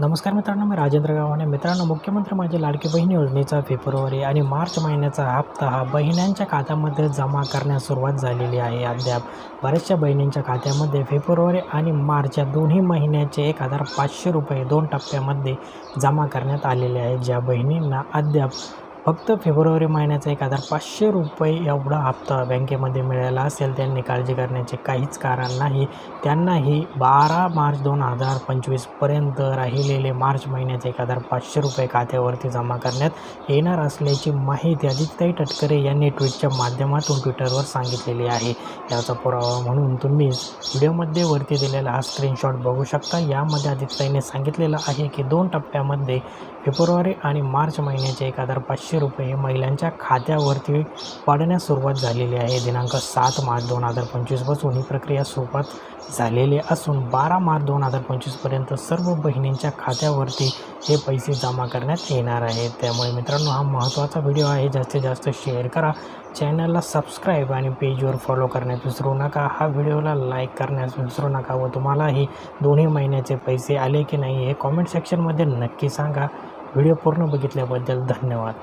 नमस्कार मित्रांनो मी राजेंद्र गावाने मित्रांनो मुख्यमंत्री माझी लाडकी बहीण योजनेचा फेब्रुवारी आणि मार्च महिन्याचा हप्ता हा बहिण्यांच्या खात्यामध्ये जमा करण्यास सुरुवात झालेली आहे. अद्याप बऱ्याचशा बहिणींच्या खात्यामध्ये फेब्रुवारी आणि मार्च या दोन्ही महिन्याचे एक हजार पाचशे रुपये दोन टप्प्यामध्ये जमा करण्यात आलेले आहे. ज्या बहिणींना अद्याप फक्त फेब्रुवारी महिन्याचा एक हजार पाचशे रुपये एवढा हप्ता बँकेमध्ये मिळाला असेल त्यांनी काळजी करण्याचे काहीच कारण नाही. त्यांनाही बारा मार्च दोन हजार पंचवीसपर्यंत राहिलेले मार्च महिन्याचे एक हजार पाचशे रुपये खात्यावरती जमा करण्यात येणार असल्याची माहिती आदित्यताई तटकरे यांनी ट्विटच्या माध्यमातून ट्विटरवर सांगितलेली आहे. याचा पुरावा म्हणून तुम्ही व्हिडिओमध्ये वरती दिलेला हा स्क्रीनशॉट बघू शकता. यामध्ये आदित्यताईने सांगितलेलं आहे की दोन टप्प्यामध्ये फेब्रुवारी आणि मार्च महिन्याचे एक हजार पाचशे रुपये महिलांच्या खात्यावरती पाडण्यास सुरुवात झालेली आहे. दिनांक सात मार्च दोन हजार पंचवीसपासून ही प्रक्रिया सुरुवात झालेली असून बारा मार्च दोन हजार पंचवीसपर्यंत सर्व बहिणींच्या खात्यावरती हे पैसे जमा करण्यात येणार आहेत. त्यामुळे मित्रांनो हा महत्त्वाचा व्हिडिओ आहे. जास्तीत जास्त शेअर करा चॅनलला सबस्क्राईब आणि पेजवर फॉलो करण्यास विसरू नका. हा व्हिडिओला लाईक करण्यास विसरू नका व तुम्हालाही दोन्ही महिन्याचे पैसे आले की नाही हे कॉमेंट सेक्शनमध्ये नक्की सांगा. व्हिडिओ पूर्ण बघितल्याबद्दल धन्यवाद.